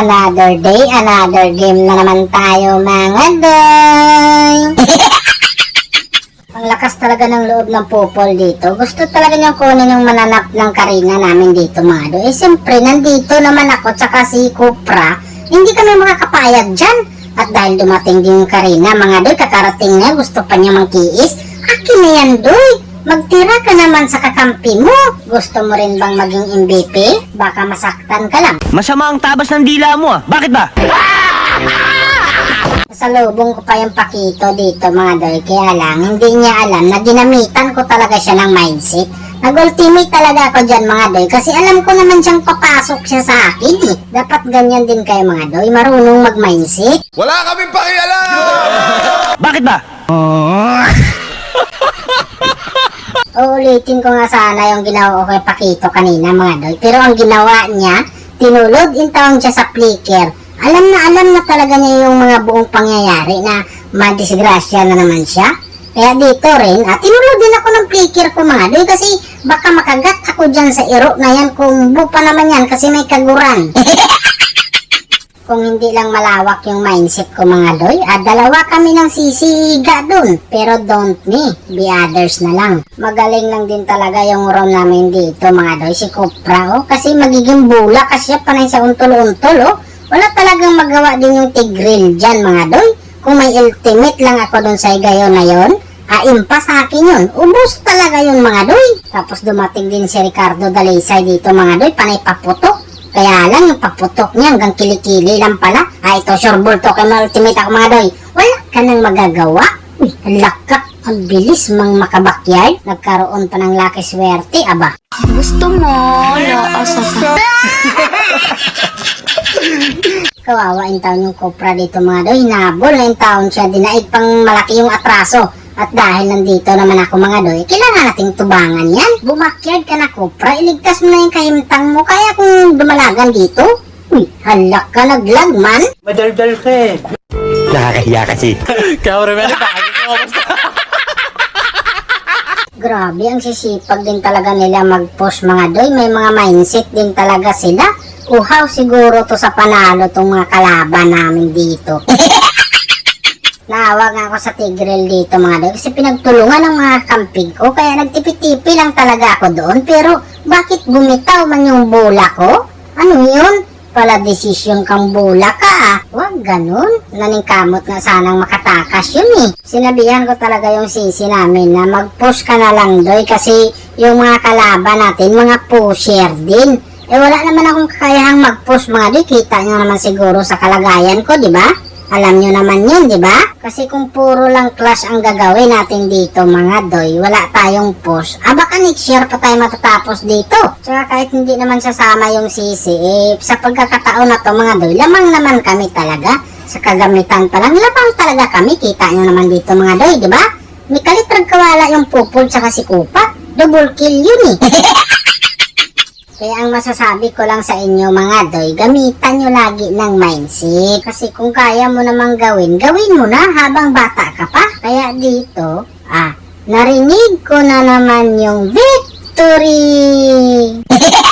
Another day, another game na naman tayo mga doy. Ang lakas talaga ng loob ng pupol dito. Gusto talaga niyang kunin yung mananap ng Karina namin dito mga doy. Eh siyempre, nandito naman ako tsaka si Kupra. Hindi kami makakapayag dyan. At dahil dumating din yung Karina, mga doy, kakarating na, gusto pa niya mangkiis. Akin na yan doy. Magtira ka naman sa kakampi mo. Gusto mo rin bang maging MVP? Baka masaktan ka lang. Masama ang tabas ng dila mo ah. Bakit ba? Sa lubong ko pa yung pakito dito mga doy. Kaya lang, hindi niya alam na ginamitan ko talaga siya ng mindset. Nag-ultimate talaga ako dyan mga doy. Kasi alam ko naman siyang papasok siya sa akin eh. Dapat ganyan din kayo mga doy. Marunong mag-mindset. Wala kaming pakialam! Bakit ba? Uulitin ko nga sana yung ginawa ko kay Pakito kanina mga doy. Pero ang ginawa niya, tinulog in taon siya sa flicker. Alam na alam na talaga niya yung mga buong pangyayari na madisgrasya na naman siya. Kaya dito rin, at tinulog din ako ng flicker ko mga doy kasi baka makagat ako dyan sa iro na yan kung bupa naman yan kasi may kaguran. kung hindi lang malawak yung mindset ko mga doy, at dalawa kami ng sisiga dun. Pero don't me, be others na lang. Magaling lang din talaga yung rom namin dito mga doy, si Kopra oh. Kasi magiging bula kasi siya panay sa untol-untol oh. Wala talagang magawa din yung tigril dyan mga doy. Kung may ultimate lang ako dun sa igayon na yon, aimpa sa akin yun. Ubus talaga yun mga doy. Tapos dumating din si Ricardo Dalisay dito mga doy, panay paputok. Kaya lang yung paputok niya hanggang kilikili lang pala. Ah, ito sure ball to kay ultimate ako mga doy. Wala ka nang magagawa. Uy, ang lakak. Ang bilis mang makabakyard. Nagkaroon pa ng laki swerte, aba. Gusto mo, laasa ka. Kawawa yung taon yung kopra dito mga doy. Hinabol na yung taon siya. Dinaig pang malaki yung atraso. At dahil nandito naman ako mga doy, kailangan nating tubangan yan. Bumakyard ka na kopra, iligtas mo na yung kahimtang mo. Kaya kung dumalagan dito, uy, halak ka naglag man. Madaldal ka eh. Nakakahiya kasi. Grabe, ang sisipag din talaga nila mag-post mga doy. May mga mindset din talaga sila. Uhaw siguro to sa panalo tong mga kalaban namin dito. Naawa nga ako sa Tigrel dito mga doy kasi pinagtulungan ng mga kampig ko kaya nagtipi-tipi lang talaga ako doon pero bakit bumitaw man yung bola ko? Ano yun? Pala desisyon kang bola ka ah. Huwag ganun. Naningkamot nga sanang makatakas yun eh. Sinabihan ko talaga yung sisi namin na mag-push ka na lang doy kasi yung mga kalaban natin mga pusher din. Eh wala naman akong kakayahang mag-push mga doy. Kita nyo naman siguro sa kalagayan ko, di ba? Alam nyo naman yun, di ba? Kasi kung puro lang clash ang gagawin natin dito, mga doy, wala tayong push. Ah, baka next year pa tayo matatapos dito. Tsaka kahit hindi naman sasama yung sisi, eh, sa pagkakataon na to, mga doy, lamang naman kami talaga. Sa kagamitan pa lang, lamang talaga kami. Kita nyo naman dito, mga doy, di ba? May kalitrag kawala yung pupol tsaka si Kupa. Double kill yun eh. Kaya ang masasabi ko lang sa inyo mga doy, gamitan nyo lagi ng mindset. Kasi kung kaya mo namang gawin, gawin mo na habang bata ka pa. Kaya dito, ah, narinig ko na naman yung victory!